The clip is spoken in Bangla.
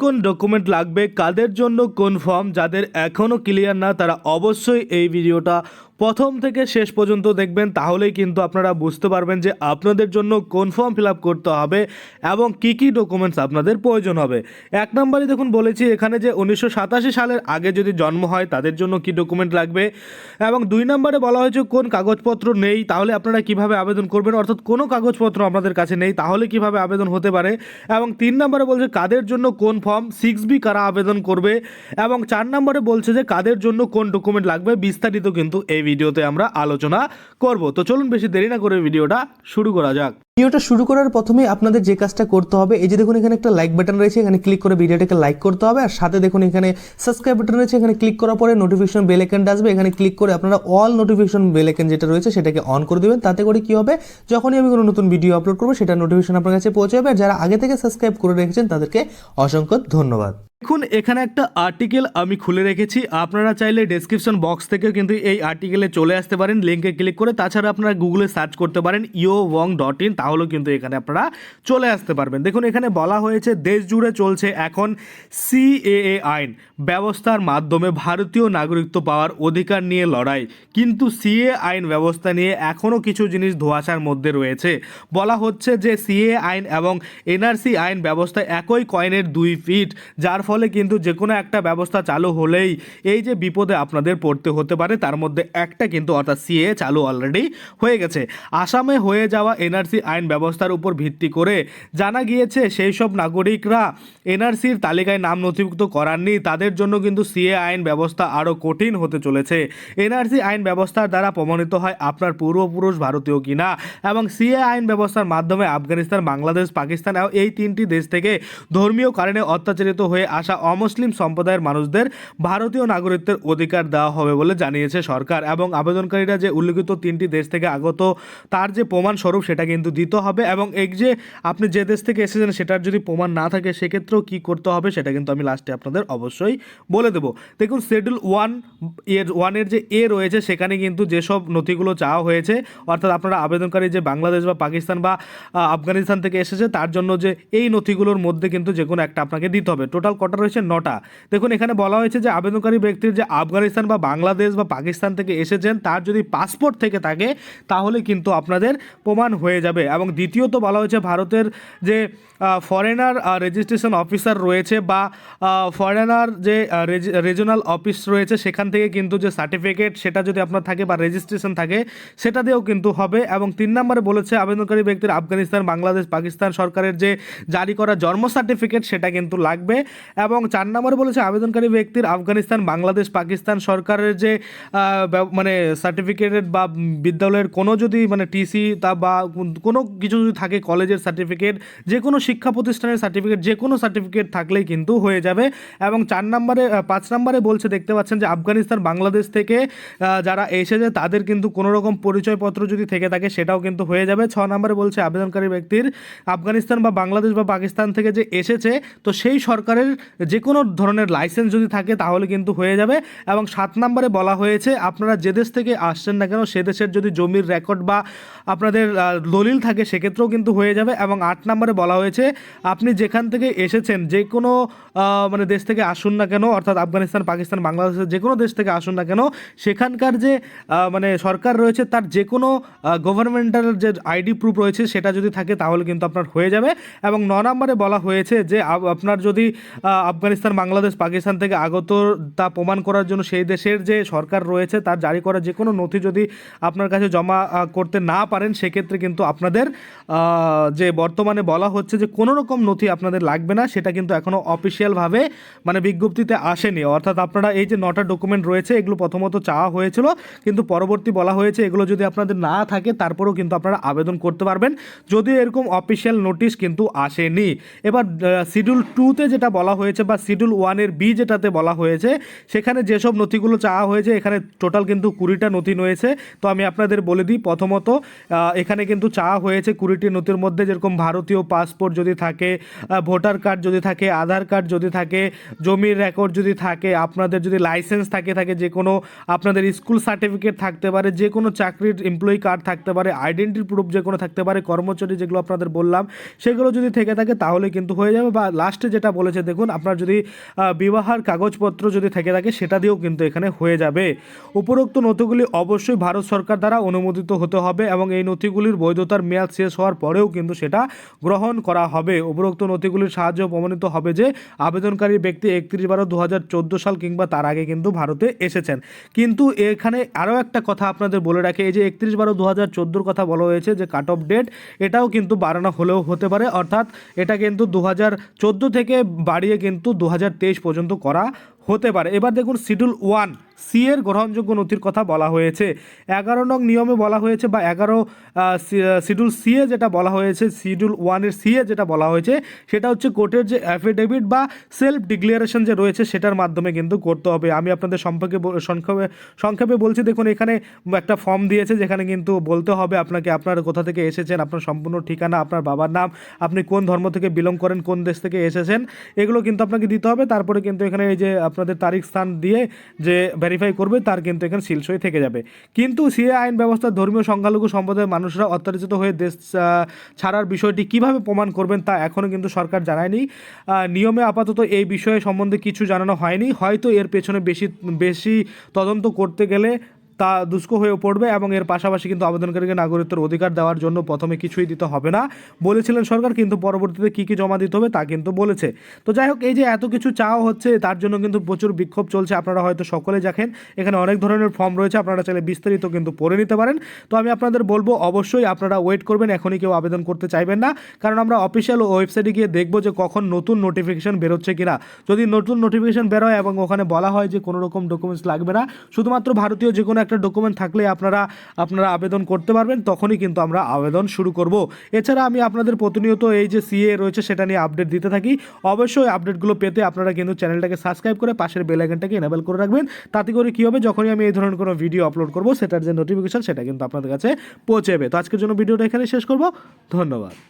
কোন ডকুমেন্ট লাগবে, কাদের জন্য কোন ফর্ম যাদের এখনও ক্লিয়ার না, তারা অবশ্যই এই ভিডিওটা প্রথম থেকে শেষ পর্যন্ত দেখবেন, তাহলেই কিন্তু আপনারা বুঝতে পারবেন যে আপনাদের জন্য কোন ফর্ম ফিল করতে হবে এবং কি কি ডকুমেন্টস আপনাদের প্রয়োজন হবে। এক নম্বরে দেখুন বলেছি, এখানে যে উনিশশো সাতাশি সালের আগে যদি জন্ম হয়, তাদের জন্য কি ডকুমেন্ট লাগবে? এবং দুই নম্বরে বলা হয়েছে, কোন কাগজপত্র নেই, তাহলে আপনারা কীভাবে আবেদন করবেন? অর্থাৎ কোনো কাগজপত্র আপনাদের কাছে নেই, তাহলে কীভাবে আবেদন হতে পারে? এবং তিন নম্বরে বলছে, কাদের জন্য কোন ফর্ম সিক্স বি কারা আবেদন করবে? এবং চার নম্বরে বলছে যে, কাদের জন্য কোন ডকুমেন্ট লাগবে? বিস্তারিত কিন্তু এই ভিডিওতে আমরা আলোচনা করব। তো চলুন বেশি দেরি না করে ভিডিওটা শুরু করা যাক। ভিডিওটা শুরু করার প্রথমে আপনাদের যে কাজটা করতে হবে, এই যে দেখুন এখানে একটা লাইক বাটন রয়েছে, এখানে ক্লিক করে ভিডিওটাকে লাইক করতে হবে, আর সাথে দেখুন এখানে সাবস্ক্রাইব বাটন রয়েছে, এখানে ক্লিক করার পরে নোটিফিকেশন বেল আইকনটা আসবে, এখানে ক্লিক করে আপনারা অল নোটিফিকেশন বেল আইকন যেটা রয়েছে সেটাকে অন করে দেবেন, তাতে করে কি হবে, যখনই আমি কোনো নতুন ভিডিও আপলোড করব, সেটা নোটিফিকেশন আপনার কাছে পৌঁছে যাবে, আর যারা আগে থেকে সাবস্ক্রাইব করে রেখেছেন তাদেরকে অসংখ্য ধন্যবাদ। দেখুন, এখানে একটা আর্টিকেল আমি খুলে রেখেছি, আপনারা চাইলে ডেসক্রিপশন বক্স থেকেও কিন্তু এই আর্টিকেলে চলে আসতে পারেন লিঙ্কে ক্লিক করে, তাছাড়া আপনারা গুগলে সার্চ করতে পারেন ইও ওয়ং ডট ইন তাহলেও কিন্তু এখানে আপনারা চলে আসতে পারবেন। দেখুন, এখানে বলা হয়েছে দেশ জুড়ে চলছে এখন সিএএ আইন, ব্যবস্থার মাধ্যমে ভারতীয় নাগরিকত্ব পাওয়ার অধিকার নিয়ে লড়াই। কিন্তু সিএ আইন ব্যবস্থা নিয়ে এখনও কিছু জিনিস ধোঁয়াশার মধ্যে রয়েছে। বলা হচ্ছে যে সিএ আইন এবং এনআরসি আইন ব্যবস্থা একই কয়েনের দুই ফিট, যার ফলে কিন্তু যে কোনো একটা ব্যবস্থা চালু হলেই এই যে বিপদে আপনাদের পড়তে হতে পারে, তার মধ্যে একটা কিন্তু অর্থাৎ সিএ চালু অলরেডি হয়ে গেছে। আসামে হয়ে যাওয়া এনআরসি আইন ব্যবস্থার উপর ভিত্তি করে জানা গিয়েছে সেই সব নাগরিকরা এনআরসির তালিকায় নাম নথিভুক্ত করাননি। তাদের জন্য কিন্তু সিএ আইন ব্যবস্থা আরও কঠিন হতে চলেছে। এনআরসি আইন ব্যবস্থার দ্বারা প্রমাণিত হয় আপনার পূর্বপুরুষ ভারতীয় কিনা এবং সিএ আইন ব্যবস্থার মাধ্যমে আফগানিস্তান, বাংলাদেশ, পাকিস্তান এবং এই তিনটি দেশ থেকে ধর্মীয় কারণে অত্যাচারিত হয়ে আসা অমুসলিম সম্প্রদায়ের মানুষদের ভারতীয় নাগরিকত্বের অধিকার দেওয়া হবে বলে জানিয়েছে সরকার। এবং আবেদনকারীরা যে উল্লেখিত তিনটি দেশ থেকে আগত, তার যে প্রমাণ স্বরূপ সেটা কিন্তু দিতে হবে এবং এই যে আপনি যে দেশ থেকে এসেছেন সেটার যদি প্রমাণ না থাকে, সেক্ষেত্রেও কী করতে হবে সেটা কিন্তু আমি লাস্টে আপনাদের অবশ্যই বলে দেবো। দেখুন শিডিউল ওয়ানের ওয়ানের যে এ রয়েছে, সেখানে কিন্তু যেসব নথিগুলো চাওয়া হয়েছে, অর্থাৎ আপনারা আবেদনকারী যে বাংলাদেশ বা পাকিস্তান বা আফগানিস্তান থেকে এসেছে, তার জন্য যে এই নথিগুলোর মধ্যে কিন্তু যে কোনো একটা আপনাকে দিতে হবে। টোটাল কটা রয়েছে? নটা। দেখুন, এখানে বলা হয়েছে যে আবেদনকারী ব্যক্তির যে আফগানিস্তান বা বাংলাদেশ বা পাকিস্তান থেকে এসেছেন, তার যদি পাসপোর্ট থেকে থাকে, তাহলে কিন্তু আপনাদের প্রমাণ হয়ে যাবে। এবং দ্বিতীয়ত বলা হয়েছে ভারতের যে ফরেনার রেজিস্ট্রেশন অফিসার রয়েছে বা ফরেনার যে রিজনাল অফিস রয়েছে, সেখান থেকে কিন্তু যে সার্টিফিকেট সেটা যদি আপনার থাকে বা রেজিস্ট্রেশন থাকে, সেটা দিয়েও কিন্তু হবে। এবং তিন নম্বরে বলেছে আবেদনকারী ব্যক্তির আফগানিস্তান, বাংলাদেশ, পাকিস্তান সরকারের যে জারি করা জন্ম সার্টিফিকেট সেটা কিন্তু লাগবে। এবং চার নম্বরে বলেছে আবেদনকারী ব্যক্তির আফগানিস্তান, বাংলাদেশ, পাকিস্তান সরকারের যে মানে সার্টিফিকেটের বা বিদ্যালয়ের কোনো যদি মানে টিসি তা বা কোনো কিছু যদি থাকে কলেজের সার্টিফিকেট যে কোনো শিক্ষা প্রতিষ্ঠানের সার্টিফিকেট যে কোনো সার্টিফিকেট থাকলেই কিন্তু হয়ে যাবে। এবং চার নম্বরে পাঁচ নম্বরে বলছে, দেখতে পাচ্ছেন যে আফগানিস্তান, বাংলাদেশ থেকে যারা এসেছে, তাদের কিন্তু কোনো রকম পরিচয়পত্র যদি থেকে থাকে, সেটাও কিন্তু হয়ে যাবে। ছ নম্বরে বলছে, আবেদনকারী ব্যক্তির আফগানিস্তান বা বাংলাদেশ বা পাকিস্তান থেকে যে এসেছে, তো সেই সরকারের যে কোনো ধরনের লাইসেন্স যদি থাকে, তাহলে কিন্তু হয়ে যাবে। এবং সাত নম্বরে বলা হয়েছে, আপনারা যে দেশ থেকে আসছেন না কেন, সে দেশের যদি জমির রেকর্ড বা আপনাদের দলিল থাকে সেক্ষেত্রেও কিন্তু হয়ে যাবে এবং আট নম্বরে বলা হয়েছে, আপনি যেখান থেকে এসেছেন, যে কোনো মানে দেশ থেকে আসুন না কেন, অর্থাৎ আফগানিস্তান, পাকিস্তান, বাংলাদেশের যে কোনো দেশ থেকে আসুন না কেন, সেখানকার যে মানে সরকার রয়েছে, তার যে কোনো গভর্নমেন্টাল যে আইডি প্রুফ রয়েছে, সেটা যদি থাকে, তাহলে কিন্তু আপনার হয়ে যাবে। এবং ন নম্বরে বলা হয়েছে যে আপনার যদি আফগানিস্তান, বাংলাদেশ, পাকিস্তান থেকে আগত তা প্রমাণ করার জন্য সেই দেশের যে সরকার রয়েছে, তার জারি করা যে কোনো নথি যদি আপনার কাছে জমা করতে না পারেন, সেক্ষেত্রে কিন্তু আপনাদের আহ, যে বর্তমানে বলা হচ্ছে যে কোনো রকম নথি আপনাদের লাগবে না সেটা কিন্তু এখনও অফিসিয়ালভাবে মানে বিজ্ঞপ্তিতে আসেনি। অর্থাৎ আপনারা এই যে নটা ডকুমেন্ট রয়েছে এগুলো প্রথমত চাওয়া হয়েছিল কিন্তু পরবর্তী বলা হয়েছে এগুলো যদি আপনাদের না থাকে তারপরেও কিন্তু আপনারা আবেদন করতে পারবেন। যদিও এরকম অফিসিয়াল নোটিশ কিন্তু আসেনি। এবার শিডিউল টুতে যেটা বলা হয়েছে বা শিডিউল ওয়ানের বি যেটাতে বলা হয়েছে সেখানে যেসব নথিগুলো চাওয়া হয়েছে এখানে টোটাল কিন্তু কুড়িটা নথি রয়েছে। তো আমি আপনাদের বলে দিই প্রথমত এখানে কিন্তু চাওয়া হয়েছে কুড়িটি নথির মধ্যে, যেরকম ভারতীয় পাসপোর্ট যদি থাকে ভোটার কার্ড যদি থাকে, আধার কার্ড যদি থাকে, জমির রেকর্ড যদি থাকে, আপনাদের যদি লাইসেন্স থাকে থাকে যে কোনো আপনাদের স্কুল সার্টিফিকেট থাকতে পারে, যে কোনো চাকরির এমপ্লয়ি কার্ড থাকতে পারে আইডেন্টি প্রুফ যে কোনো থাকতে পারে, কর্মচারী যেগুলো আপনাদের বললাম, সেগুলো যদি থেকে থাকে তাহলে কিন্তু হয়ে যাবে। বা লাস্টে যেটা বলেছে, দেখুন, আপনার যদি বিবাহের কাগজপত্র যদি থেকে থাকে, সেটা দিয়েও কিন্তু এখানে হয়ে যাবে। উপরোক্ত নথিগুলি অবশ্যই ভারত সরকার দ্বারা অনুমোদিত হতে হবে এবং এই নথিগুলির বৈধতার মেয়াদ শেষ হওয়ার পরেও কিন্তু সেটা গ্রহণ করা হবে। উপরোক্ত নথিগুলির সাহায্যে প্রমাণিত হবে যে, আবেদনকারী ব্যক্তি একত্রিশ বারো দু সাল কিংবা তার আগে কিন্তু ভারতে এসেছেন। কিন্তু এখানে আরও একটা কথা আপনাদের বলে রাখে, এই যে একত্রিশ বারো দু হাজার কথা বলা হয়েছে যে কাট অফ ডেট এটাও কিন্তু বাড়ানো হলেও হতে পারে। অর্থাৎ এটা কিন্তু দু হাজার চোদ্দ থেকে বাড়িয়ে কিন্তু দু হাজার তেইশ পর্যন্ত করা হতে পারে। এবার দেখুন শিডিউল ওয়ান সি এর গ্রহণযোগ্য নথির কথা বলা হয়েছে। এগারো নং নিয়মে বলা হয়েছে বা এগারো শিডিউল সি এ যেটা বলা হয়েছে, শিডিউল ওয়ানের সি এ যেটা বলা হয়েছে, সেটা হচ্ছে কোর্টের যে অ্যাফিডেভিট বা সেলফ ডিক্লারেশন যে রয়েছে, সেটার মাধ্যমে কিন্তু করতে হবে। আমি আপনাদের সম্পর্কে সংক্ষেপে সংক্ষেপে বলছি, দেখুন, এখানে একটা ফর্ম দিয়েছে, যেখানে কিন্তু বলতে হবে আপনাকে, আপনার কোথা থেকে এসেছেন, আপনার সম্পূর্ণ ঠিকানা, আপনার বাবার নাম, আপনি কোন ধর্ম থেকে বিলং করেন, কোন দেশ থেকে এসেছেন, এগুলো কিন্তু আপনাকে দিতে হবে। তারপরে কিন্তু এখানে এই যে আপনাদের তারিখ স্থান দিয়ে যে ভেরিফাই করবে, তার কিন্তু এখানে সিলসই থেকে যাবে। কিন্তু সিএ আইন ব্যবস্থা, ধর্মীয় সংখ্যালঘু সম্প্রদায়ের মানুষরা অত্যাচিত হয়ে দেশ ছাড়ার বিষয়টি কীভাবে প্রমাণ করবেন তা এখনও কিন্তু সরকার জানায়নি। নিয়মে আপাতত এই বিষয়ে সম্বন্ধে কিছু জানানো হয়নি। হয়তো এর পেছনে বেশি বেশি তদন্ত করতে গেলে তা দুষ্কর হয়ে পড়বে এবং এর পাশাপাশি কিন্তু আবেদনকারীকে নাগরিকত্বের অধিকার দেওয়ার জন্য প্রথমে কিছুই দিতে হবে না বলেছিলেন সরকার, কিন্তু পরবর্তীতে কী কী জমা দিতে হবে তা কিন্তু বলেছে। তো যাই হোক, এই যে এত কিছু চাওয়া হচ্ছে, তার জন্য কিন্তু প্রচুর বিক্ষোভ চলছে, আপনারা হয়তো সকলে দেখেন। এখানে অনেক ধরনের ফর্ম রয়েছে, আপনারা চাইলে বিস্তারিত কিন্তু পড়ে নিতে পারেন। তো আমি আপনাদের বলব, অবশ্যই আপনারা ওয়েট করবেন, এখনই কেউ আবেদন করতে চাইবেন না। কারণ আমরা অফিসিয়াল ওয়েবসাইটে গিয়ে দেখব যে কখন নতুন নোটিফিকেশন বেরোচ্ছে কিনা। যদি নতুন নোটিফিকেশন বেরোয় এবং ওখানে বলা হয় যে কোনো রকম ডকুমেন্টস লাগবে না, শুধুমাত্র ভারতীয় যে কোনো একটা ডকুমেন্ট থাকলে আপনারা আপনারা আবেদন করতে পারবেন, তখনই কিন্তু আমরা আবেদন শুরু করব। এছাড়া আমি আপনাদের প্রতিনিয়ত এই যে সিএ রয়েছে সেটা নিয়ে আপডেট দিতে থাকি। অবশ্যই আপডেটগুলো পেতে আপনারা কিন্তু চ্যানেলটাকে সাবস্ক্রাইব করে পাশের বেল আইকনটাকে এনেবল করে রাখবেন। তাতে করে কী হবে? যখনই আমি এই ধরনের কোনো ভিডিও আপলোড করব, সেটার যে নোটিফিকেশন সেটা কিন্তু আপনাদের কাছে পৌঁছে যাবে। তো আজকের জন্য ভিডিওটা এখানে শেষ করব। ধন্যবাদ।